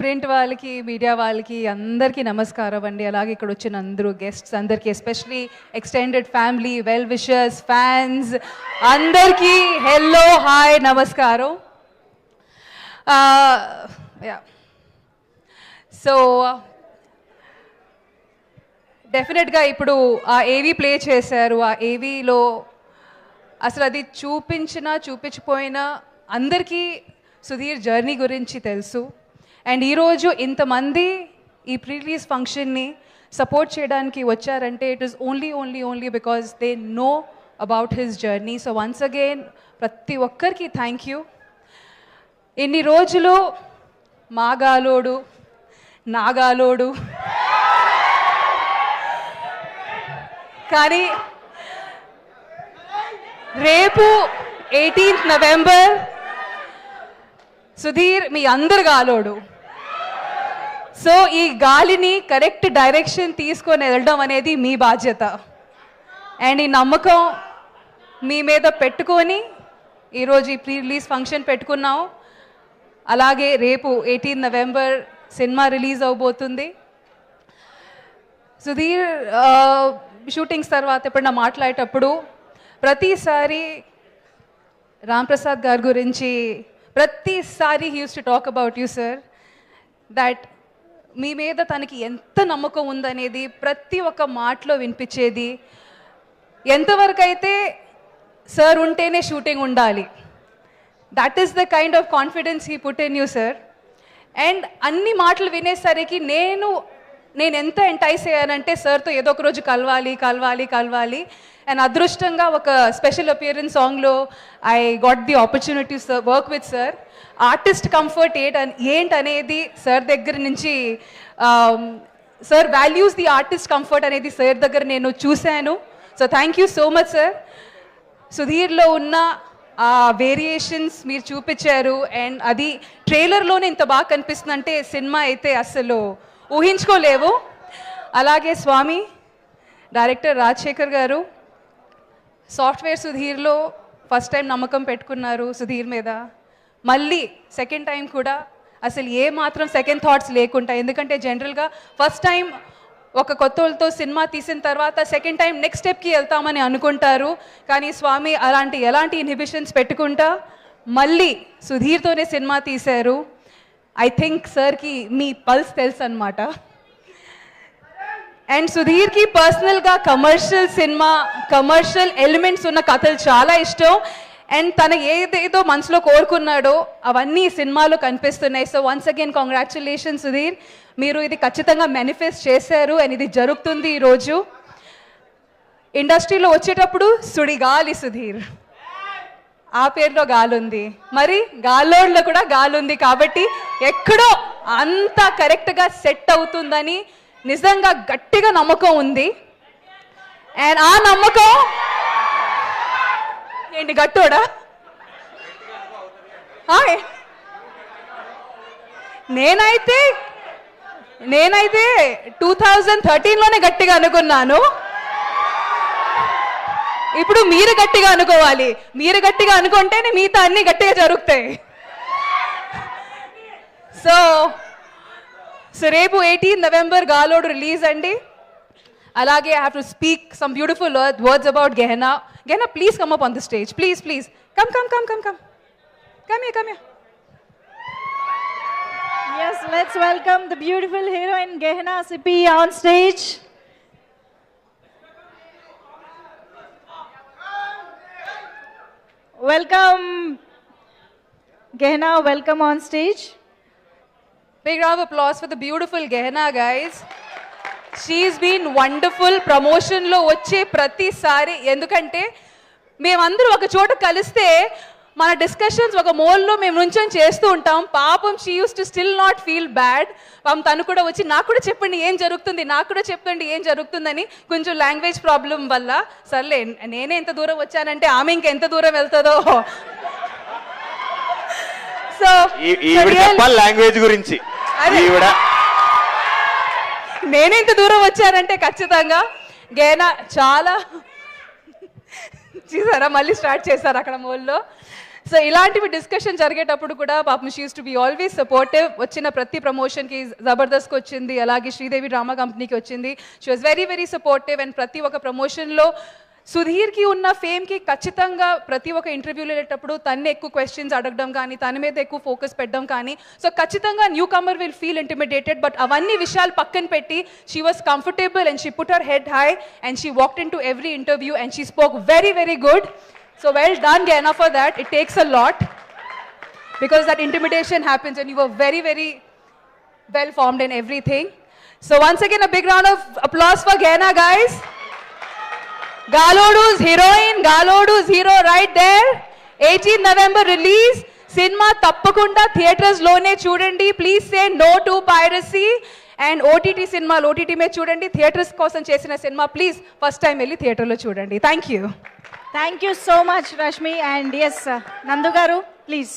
Print వాళ్ళకి media వాళ్ళకి అందరికీ నమస్కారం అండి. అలాగే ఇక్కడ వచ్చిన అందరూ గెస్ట్స్ అందరికీ especially extended family well wishers fans అందరికీ హెల్లో హాయ్ నమస్కారం. యా సో డెఫినెట్గా ఇప్పుడు ఆ ఏవీ ప్లే చేశారు. ఆ ఏవీలో అసలు అది చూపించినా చూపించిపోయినా అందరికీ సుధీర్ జర్నీ గురించి తెలుసు. అండ్ ఈరోజు ఇంతమంది ఈ ప్రీ రిలీజ్ ఫంక్షన్ని సపోర్ట్ చేయడానికి వచ్చారంటే it is only only only because they know about his journey so once again ప్రతి ఒక్కరికి థ్యాంక్ యూ ఇన్ని రోజులు మాగాలోడు నాగాలోడు. కానీ రేపు ఎయిటీన్త్ నవంబర్ సుధీర్ మీ అందరు గాలోడు. సో ఈ గాలిని కరెక్ట్ డైరెక్షన్ తీసుకొని వెళ్ళడం అనేది మీ బాధ్యత. అండ్ ఈ నమ్మకం మీ మీద పెట్టుకొని ఈరోజు ఈ ప్రీ రిలీజ్ ఫంక్షన్ పెట్టుకున్నాం అలాగే రేపు ఎయిటీన్ నవంబర్ సినిమా రిలీజ్ అవబోతుంది. సుధీర్ షూటింగ్స్ తర్వాత ఎప్పుడన్నా మాట్లాడేటప్పుడు ప్రతిసారి రామ్ ప్రసాద్ గారి గురించి ప్రతిసారి he uses to talk about you sir that మీ మీద తనకి ఎంత నమ్మకం ఉందనేది ప్రతి ఒక్క మాటలో వినిపించేది. ఎంతవరకు అయితే సార్ ఉంటేనే షూటింగ్ ఉండాలి. That is the kind of confidence he put in you sir and అన్ని మాటలు వినేసరికి నేను నేను ఎంత ఎంటైస్ అయ్యానంటే సార్తో ఏదో ఒక రోజు కలవాలి కలవాలి కలవాలి. అండ్ అదృష్టంగా ఒక స్పెషల్ అపియరెన్స్ సాంగ్లో I got the opportunity sir work with sir artist comfort ఏంట్ ఏంటనేది సార్ దగ్గర నుంచి sir values the artist comfort అనేది సార్ దగ్గర నేను చూశాను. So thank you so much sir సుధీర్లో ఉన్న ఆ వేరియేషన్స్ మీరు చూపించారు. అండ్ అది ట్రైలర్లోనే ఇంత బాగా కనిపిస్తుందంటే సినిమా అయితే అసలు ఊహించుకోలేవు. అలాగే స్వామి డైరెక్టర్ రాజశేఖర్ గారు సాఫ్ట్వేర్ సుధీర్లో ఫస్ట్ టైం నమ్మకం పెట్టుకున్నారు సుధీర్ మీద. మళ్ళీ సెకండ్ టైం కూడా అసలు ఏ మాత్రం సెకండ్ థాట్స్ లేకుండా ఎందుకంటే జనరల్గా ఫస్ట్ టైం ఒక కొత్తలతో సినిమా తీసిన తర్వాత సెకండ్ టైం నెక్స్ట్ స్టెప్కి వెళ్తామని అనుకుంటారు. కానీ స్వామి అలాంటి ఎలాంటి ఇన్హిబిషన్స్ పెట్టుకుంటా మళ్ళీ సుధీర్తోనే సినిమా తీశారు. ఐ థింక్ సార్కి మీ పల్స్ తెలుసు అనమాట అండ్ సుధీర్కి పర్సనల్గా కమర్షియల్ సినిమా కమర్షియల్ ఎలిమెంట్స్ ఉన్న కథలు చాలా ఇష్టం. అండ్ తన ఏదేదో మనసులో కోరుకున్నాడో అవన్నీ సినిమాలో కనిపిస్తున్నాయి. So once again congratulation Sudheer మీరు ఇది ఖచ్చితంగా మేనిఫెస్ట్ చేశారు అండ్ ఇది జరుగుతుంది ఈరోజు ఇండస్ట్రీలో వచ్చేటప్పుడు సుడిగాలి సుధీర్ ఆ పేరులో గాలుంది. మరి గాల్లో కూడా గాలుంది కాబట్టి ఎక్కడో అంత కరెక్ట్గా సెట్ అవుతుందని నిజంగా గట్టిగా నమ్మకం ఉంది. అండ్ ఆ నమ్మకం ఏంటి గట్టోడా? నేనైతే నేనైతే టూ థౌజండ్ థర్టీన్లోనే గట్టిగా అనుకున్నాను. ఇప్పుడు మీరు గట్టిగా అనుకోవాలి. మీరు గట్టిగా అనుకుంటేనే మిగతా అన్ని గట్టిగా జరుగుతాయి. సో సో రేపు ఎయిటీన్ నవంబర్ గాలోడు రిలీజ్ అండి అలాగే I have to speak some beautiful words about Gehana Gehana please come up on the stage please please come come come come come come here come here Yes, let's welcome the beautiful heroine Gehna Sipi on stage. Welcome, Gehna, welcome on stage. Big round of applause for the beautiful Gehna, guys. She's been wonderful ప్రమోషన్లో వచ్చే ప్రతిసారి. ఎందుకంటే మేమందరూ ఒక చోట కలిస్తే మన discussions ఒక మోల్లో మేము నుంచొని చేస్తూ ఉంటాం. పాపం she uses to still not feel bad పాపం తను కూడా వచ్చి నాకు కూడా చెప్పండి ఏం జరుగుతుంది? నాకు కూడా చెప్పండి ఏం జరుగుతుందని కొంచెం లాంగ్వేజ్ ప్రాబ్లం వల్ల. సర్లే నేనే ఎంత దూరం వచ్చానంటే ఆమె ఇంకెంత దూరం వెళ్తుందో. సో లాంగ్వేజ్ గురించి. ఈవిడ. నేను ఇంత దూరం వచ్చానంటే ఖచ్చితంగా గేనా చాలా చూసారా? మళ్ళీ స్టార్ట్ చేశారు అక్కడ మోల్లో సో ఇలాంటివి డిస్కషన్ జరిగేటప్పుడు కూడా పాపం she's to be always supportive వచ్చిన ప్రతి ప్రమోషన్కి జబర్దస్త్కి వచ్చింది అలాగే శ్రీదేవి డ్రామా కంపెనీకి వచ్చింది. She was very very supportive and ప్రతి ఒక్క ప్రమోషన్లో సుధీర్కి ఉన్న ఫేమ్కి ఖచ్చితంగా ప్రతి ఒక్క ఇంటర్వ్యూలో వెళ్ళేటప్పుడు తన్నే ఎక్కువ క్వశ్చన్స్ అడగడం కానీ తన మీద ఎక్కువ ఫోకస్ పెట్టడం కానీ సో ఖచ్చితంగా newcomer will feel intimidated but అవన్నీ విషయాలు పక్కన పెట్టి she was comfortable and she put her head high and she walked in to every interview and she spoke very very good so well done Gehna for that it takes a lot because that intimidation happens and you were very, very well formed in everything. So once again, a big round of applause for Gena, guys. Gaalodu's heroine Gaalodu's hero right there eighteen November release cinema తప్పకుండా థియేటర్స్లోనే చూడండి please say no to piracy and OTT సినిమాలు OTT మీద చూడండి theatres కోసం చేసిన cinema please first time వెళ్ళి థియేటర్లో చూడండి thank you thank you so much Rashmi and S Nandu garu please